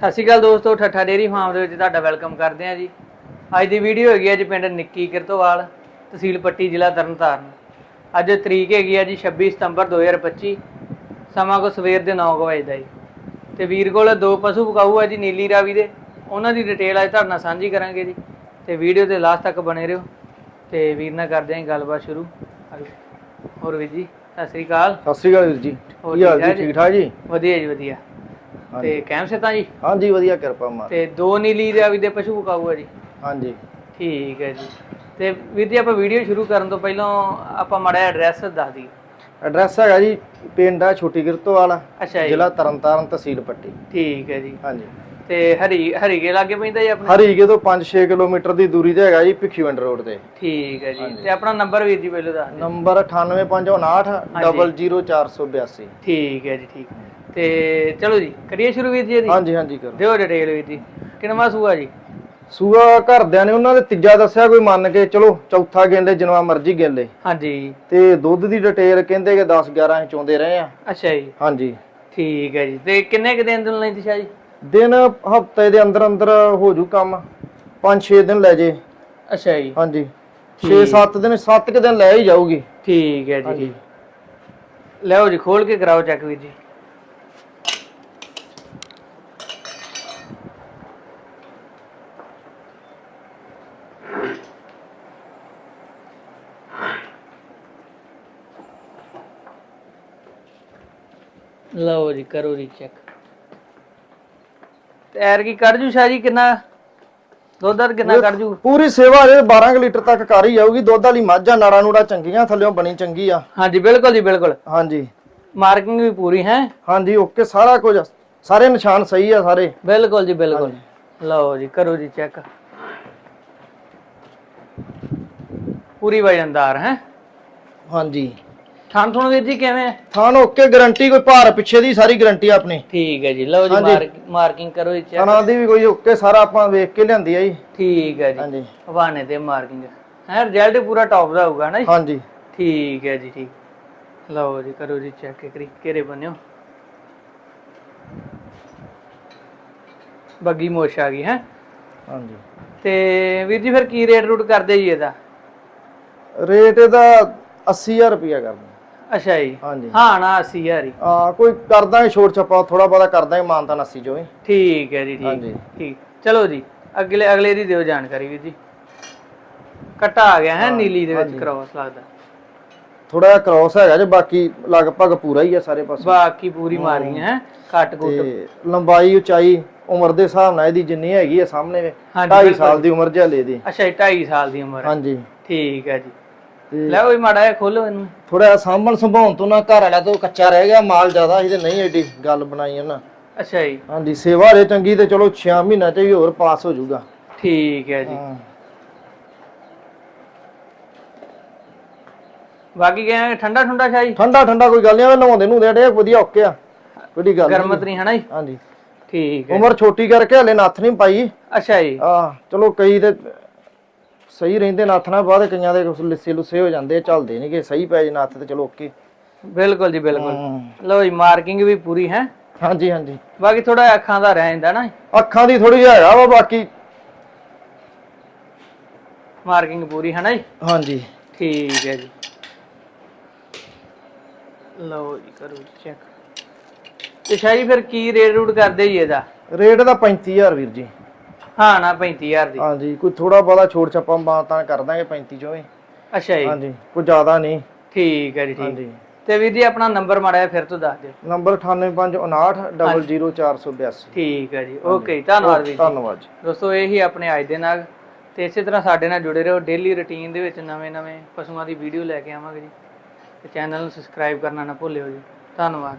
ਸਤਿ ਸ਼੍ਰੀ ਅਕਾਲ ਦੋਸਤੋ ਠੱਠਾ dairy farm ਦੇ ਵਿੱਚ ਤੁਹਾਡਾ ਵੈਲਕਮ ਕਰਦੇ ਹਾਂ ਜੀ। ਅੱਜ ਦੀ ਵੀਡੀਓ ਹੈਗੀ ਹੈ ਜੀ ਪਿੰਡ ਨਿੱਕੀ ਕਿਰਤੋਵਾਲ ਤਹਿਸੀਲ ਪੱਟੀ ਜ਼ਿਲ੍ਹਾ ਤਰਨਤਾਰਨ। ਅੱਜ ਤਰੀਕ ਹੈਗੀ ਹੈ ਜੀ 26 ਸਤੰਬਰ 2025 ਸਮਾਂ ਕੋ ਸਵੇਰ ਦੇ 9 ਵਜੇ ਦਾ ਜੀ। ਤੇ ਵੀਰ ਕੋਲ ਦੋ ਪਸ਼ੂ ਪਕਾਊ ਹੈ ਜੀ ਨੀਲੀ ਰਾਵੀ ਦੇ ਉਹਨਾਂ ਦੀ ਡਿਟੇਲ ਅੱਜ ਤੁਹਾਡੇ ਨਾਲ ਸਾਂਝੀ ਕਰਾਂਗੇ ਜੀ। ਤੇ ਵੀਡੀਓ ਦੇ ਲਾਸਟ ਤੱਕ ਬਣੇ ਰਹੋ ਤੇ ਵੀਰ ਨਾਲ ਕਰਦੇ ਜੀ ਗੱਲਬਾਤ ਸ਼ੁਰੂ। ਹੋਰ ਵੀਰ ਜੀ ਸਤਿ ਸ਼੍ਰੀ ਅਕਾਲ। ਸਤਿ ਸ਼੍ਰੀ ਅਕਾਲ ਵੀਰ ਜੀ ਹੋਰ ਕੀ ਹਾਲ ਜੀ? ਠੀਕ ਠਾਕ ਜੀ? ਵਧੀਆ ਜੀ ਵਧੀਆ। ਤੇ ਕੈਮ ਸੇ ਤਾਂ ਜੀ? ਹਾਂਜੀ ਵਧੀਆ ਕਿਰਪਾ ਮਾਰ ਤੇ ਦੋ ਨੀਲੀ ਰਾਵੀ ਦੇ ਪਸ਼ੂ ਪਕਾਊ ਹੈ ਜੀ? ਹਾਂਜੀ। ਠੀਕ ਹੈ ਜੀ। ਤੇ ਵੀਰ ਜੀ ਆਪਾਂ ਵੀਡੀਓ ਸ਼ੁਰੂ ਕਰਨ ਤੋਂ ਪਹਿਲਾਂ ਆਪਾਂ ਮਾੜਾ ਐਡਰੈਸ ਦੱਸ ਦਈਏ। ਐਡਰੈਸ ਹੈਗਾ ਜੀ ਪਿੰਡ ਆ ਛੋਟੀ ਕਿਰਤੋਵਾਲ ਅੱਛਾ ਜੀ। ਜ਼ਿਲ੍ਹਾ ਤਰਨਤਾਰਨ ਤਹਿਸੀਲ ਪੱਟੀ। ਠੀਕ ਹੈ ਜੀ। ਹਾਂਜੀ। ਤੇ ਹਰੀ ਹਰੀਗੇ ਲਾਗੇ ਪੈਂਦਾ ਜੀ ਆਪਣਾ? ਹਰੀਕੇ ਤੋਂ 5-6 ਕਿਲੋਮੀਟਰ ਦੀ ਦੂਰੀ ਤੇ ਹੈਗਾ ਜੀ ਭਿੱਖੀਵਿੰਡ ਰੋਡ ਤੇ। ਠੀਕ ਹੈ ਜੀ। ਤੇ ਆਪਣਾ ਨੰਬਰ ਵੀਰ ਜੀ ਪਹਿਲਾਂ ਦੱਸ ਦਿਓ। ਨੰਬਰ 9859 00482 ਠੀਕ ਹੈ ਜੀ ਠੀਕ। ਤੇ ਚਲੋ ਜੀ ਕਰੀਏ ਸ਼ੁਰੂ ਵੀਰ ਜੀ ਇਹਦੀ? ਹਾਂਜੀ ਹਾਂਜੀ ਕਰੋ। ਦਿਓ ਡਿਟੇਲ ਵੀਰ ਜੀ। ਕਿੰਨਵਾ ਸੂਆ ਜੀ? ਸੂਆ ਘਰਦਿਆਂ ਨੇ ਉਹਨਾਂ ਦੇ ਤੀਜਾ ਦੱਸਿਆ ਕੋਈ ਮੰਨ ਕੇ ਚਲੋ ਚੌਥਾ ਗਿਣਦੇ ਜਿੰਨਾ ਮਰਜ਼ੀ ਲੈ ਹਾਂਜੀ। ਤੇ ਦੁੱਧ ਦੀ ਡਿਟੇਲ ਕਹਿੰਦੇ ਕਿ 10 11 ਇੰਚ ਆਉਂਦੇ ਰਹੇ ਆ। ਅੱਛਾ ਜੀ। ਹਾਂਜੀ। ਠੀਕ ਹੈ ਜੀ। ਤੇ ਕਿੰਨੇ ਕੁ ਦਿਨ ਦਿਨ ਲੈਂਦੀ ਸ਼ਾਹ? ਜੀ ਦਿਨ ਹਫ਼ਤੇ ਦੇ ਅੰਦਰ ਅੰਦਰ ਹੋ ਜੂ ਕੰਮ। 5-6 ਦਿਨ ਲੈ ਜੇ। ਅੱਛਾ ਜੀ। ਹਾਂਜੀ। 6-7 ਦਿਨ 7 ਕਿ ਦਿਨ ਲੈ ਹੀ ਜਾਊਗੀ। ਠੀਕ ਹੈ ਜੀ। ਲਿਆਓ ਜੀ ਖੋਲ ਕੇ ਕਰਾਓ ਚੈੱਕ ਵੀਰ ਜੀ। ਲਓ ਜੀ ਕਰੋ ਜੀ ਚੈੱਕ ਤੇ ਐਰ ਕੀ ਕੱਢ ਜੂ ਸ਼ਾਹ ਜੀ ਕਿੰਨਾ? ਦੁੱਧ ਦਾ ਕਿੰਨਾ ਕੱਢ ਜੂ? ਪੂਰੀ ਸੇਵਾ ਜੇ 12 ਕੁ ਲੀਟਰ ਤੱਕ ਕਰ ਹੀ ਜਾਊਗੀ। ਦੁੱਧ ਵਾਲੀ ਮੱਝ ਨਾੜਾ ਨੂੜਾ ਚੰਗੀਆਂ ਥੱਲਿਓਂ ਬਣੀ ਚੰਗੀ ਆ। ਹਾਂਜੀ ਬਿਲਕੁਲ ਜੀ ਬਿਲਕੁਲ। ਹਾਂਜੀ। ਮਾਰਕਿੰਗ ਵੀ ਪੂਰੀ ਹੈ? ਹਾਂਜੀ ਓਕੇ ਸਾਰਾ ਕੁਝ ਸਾਰੇ ਨਿਸ਼ਾਨ ਸਹੀ ਆ ਸਾਰੇ। ਬਿਲਕੁਲ ਜੀ ਬਿਲਕੁਲ। ਲਓ ਜੀ ਕਰੋ ਜੀ ਚੈੱਕ ਪੂਰੀ ਵਜਨਦਾਰ ਹੈ? ਹਾਂਜੀ। ਥਾਂ ਥੁਣ ਵੀਰ ਜੀ ਕਿਵੇਂ? ਥਾਨ ਓਕੇ ਗਾਰੰਟੀ ਕੋਈ ਭਾਰ ਪਿੱਛੇ ਦੀ ਸਾਰੀ ਗਾਰੰਟੀ ਆਪਣੀ। ਠੀਕ ਹੈ ਜੀ ਲਓ ਜੀ ਹਾਂਜੀ। ਮਾਰਕਿੰਗ ਕਰੋ ਜੀ ਚੈੱਕ ਥਾਨਾਂ ਦੀ ਵੀ ਕੋਈ ਓਕੇ ਸਾਰਾ ਆਪਾਂ ਵੇਖ ਕੇ ਲਿਆਂਦੀ ਆ ਜੀ। ਠੀਕ ਹੈ ਜੀ। ਹਾਂਜੀ। ਹਵਾਨੇ ਤੇ ਮਾਰਕਿੰਗ ਹੈ ਰਿਜ਼ਲਟ ਪੂਰਾ ਟੌਪ ਦਾ ਹੋਊਗਾ ਨਾ ਜੀ? ਹਾਂਜੀ। ਠੀਕ ਹੈ ਜੀ ਠੀਕ। ਲਓ ਜੀ ਕਰੋ ਜੀ ਚੈੱਕ ਕਰੀ ਕਿਹੜੇ ਬੰਨਿਓ। ਬੱਗੀ ਮੋਸ਼ ਆ ਗਈ ਹੈ? ਹਾਂਜੀ। ਤੇ ਵੀਰ ਜੀ ਫਿਰ ਕੀ ਰੇਟ ਰੂਟ ਕਰਦੇ ਜੀ ਇਹਦਾ? ਰੇਟ ਇਹਦਾ 80000 ਰੁਪਿਆ ਕਰਦਾ। ਅੱਛਾ ਜੀ। ਹਾਂਜੀ। ਹਾਂ ਨਾ 80000 ਹੀ ਆ ਕੋਈ ਕਰਦਾਂਗੇ ਛੋਟ ਛੱਪਾ ਥੋੜਾ ਬਹੁਤਾ ਕਰਦਾਂਗੇ ਮਾਨਤਾ 80 ਚੋਂ ਹੀ ਠੀਕ ਹੈ ਜੀ ਠੀਕ। ਹਾਂਜੀ। ਠੀਕ। ਚਲੋ ਜੀ ਅਗਲੇ ਅਗਲੇ ਦੀ ਦਿਓ ਜਾਣਕਾਰੀ ਵੀਰ ਜੀ। ਕਟਾ ਆ ਗਿਆ ਹੈ ਨੀਲੀ ਦੇ ਵਿੱਚ ਕ੍ਰਾਸ ਲੱਗਦਾ। ਥੋੜਾ ਜਿਹਾ ਕ੍ਰਾਸ ਹੈਗਾ ਜੇ ਬਾਕੀ ਲਗਭਗ ਪੂਰਾ ਹੀ ਆ ਸਾਰੇ ਪਾਸੇ। ਬਾਕੀ ਪੂਰੀ ਮਾਰੀ ਹੈ ਕੱਟ ਕੁੱਟ ਤੇ ਲੰਬਾਈ ਉਚਾਈ ਉਮਰ ਦੇ ਹਿਸਾਬ ਨਾਲ ਇਹਦੀ ਜਿੰਨੀ ਹੈਗੀ ਆ ਸਾਹਮਣੇ। ਹਾਂਜੀ, 2.5 ਬਿਲਕੁਲ। ਸਾਲ ਦੀ ਉਮਰ ਜਿਹਲੇ ਦੀ। ਅੱਛਾ ਜੀ 2.5 ਸਾਲ ਦੀ ਉਮਰ ਹੈ। ਹਾਂਜੀ। ਠੀਕ ਹੈ ਜੀ। ਲੈ ਓਏ ਮਾੜਾ ਜਿਹਾ ਖੋਲੋ ਇਹਨੂੰ। ਥੋੜਾ ਸਾਂਭਣ ਸੰਭਾਉਣ ਤੋਂ ਨਾ ਘਰ ਵਾਲਿਆਂ ਤੋਂ ਕੱਚਾ ਰਹਿ ਗਿਆ ਮਾਲ ਜ਼ਿਆਦਾ ਸੀ ਤੇ ਨਹੀਂ ਐਡੀ ਗੱਲ ਬਣਾਈ ਉਹਨਾਂ। ਅੱਛਾ ਜੀ। ਹਾਂਜੀ ਸੇਵਾ ਰੇ ਚੰਗੀ ਤੇ ਚਲੋ 6 ਮਹੀਨਿਆਂ ਚ ਵੀ ਹੋਰ ਪਾਸ ਹੋ ਜਾਊਗਾ। ਠੀਕ ਹੈ ਜੀ। ਹਾਂ। ਬਾਕੀ ਕਹਿੰਦੇ ਠੰਡਾ ਠੰਡਾ ਸ਼ਾਹੀ ਠੰਡਾ ਠੰਡਾ ਕੋਈ ਗੱਲ ਨਹੀਂ ਆ ਨਹਾਉਂਦੇ ਨੂੰ ਦੇ ਵਧੀਆ ਓਕੇ ਆ। ਕੋਈ ਗੱਲ ਨੀ। ਗਰਮਤ ਨਹੀਂ ਹਨਾ ਜੀ? ਹਾਂਜੀ। ਠੀਕ ਹੈ ਉਮਰ ਛੋਟੀ ਕਰਕੇ ਹਲੇ ਨੱਥ ਨਹੀਂ ਪਾਈ। ਅੱਛਾ ਜੀ। ਆ ਚਲੋ ਕਈ ਤੇ ਸਹੀ ਰਹਿੰਦੇ ਨੱਥ ਨਾਲ ਬਾਅਦ ਕਈਆਂ ਦੇ ਲਿੱਸੇ ਲੁੱਸੇ ਹੋ ਜਾਂਦੇ ਚੱਲਦੇ ਨਹੀਂਗੇ ਸਹੀ ਪੈ ਜੇ ਨੱਥ ਤੇ ਚਲੋ ਓਕੇ ਬਿਲਕੁਲ ਜੀ ਬਿਲਕੁਲ। ਲਓ ਜੀ ਮਾਰਕਿੰਗ ਵੀ ਪੂਰੀ ਹੈ? ਹਾਂਜੀ ਹਾਂਜੀ। ਬਾਕੀ ਥੋੜਾ ਅੱਖਾਂ ਦਾ ਰਹਿ ਜਾਂਦਾ ਨਾ। ਅੱਖਾਂ ਦੀ ਥੋੜੀ ਜਿਹੀ ਹੈਗਾ ਵਾ ਬਾਕੀ। ਮਾਰਕਿੰਗ ਪੂਰੀ ਹੈ ਨਾ ਜੀ? ਹਾਂਜੀ। ਠੀਕ ਹੈ ਜੀ। ਲਓ ਜੀ ਕਰੋ ਚੈੱਕ ਤੇ ਸ਼ਾਹੀ ਫਿਰ ਕੀ ਰੇਟ ਰੂਟ ਕਰਦੇ ਜੀ ਇਹਦਾ? ਰੇਟ ਦਾ 35000 ਵੀਰ ਜੀ। ਹਾਂ ਨਾ 35000 ਦੀ। ਹਾਂਜੀ ਕੋਈ ਥੋੜਾ ਬਹੁਤਾ ਛੋੜ ਛੱਪਾ ਮਾਤਾ ਕਰ ਦਾਂਗੇ 35 ਚੋਂ ਵੀ ਅੱਛਾ ਜੀ। ਹਾਂਜੀ ਕੋਈ ਜ਼ਿਆਦਾ ਨਹੀਂ। ਠੀਕ ਹੈ ਜੀ ਠੀਕ। ਹਾਂਜੀ। ਤੇ ਵੀਰ ਜੀ ਆਪਣਾ ਨੰਬਰ ਮਾੜਾ ਜਿਹਾ ਫਿਰ ਤੋਂ ਦੱਸ ਦਿਓ। ਨੰਬਰ 9859 00482 ਠੀਕ ਹੈ ਜੀ ਓਕੇ ਧੰਨਵਾਦ ਵੀਰ ਜੀ। ਧੰਨਵਾਦ ਜੀ। ਦੋਸਤੋ ਇਹ ਹੀ ਆਪਣੇ ਅੱਜ ਦੇ ਨਾਲ ਤੇ ਇਸੇ ਤਰ੍ਹਾਂ ਸਾਡੇ ਨਾਲ ਜੁੜੇ ਰਹੋ। ਡੇਲੀ ਰੁਟੀਨ ਦੇ ਵਿੱਚ ਨਵੇਂ-ਨਵੇਂ ਪਸ਼ੂਆਂ ਦੀ ਵੀਡੀਓ ਲੈ ਕੇ ਆਵਾਂਗੇ ਜੀ। ਤੇ ਚੈਨਲ ਨੂੰ ਸਬਸਕ੍ਰਾਈਬ ਕਰਨਾ ਨਾ ਭੁੱਲਿਓ ਜੀ। ਧੰਨਵਾਦ।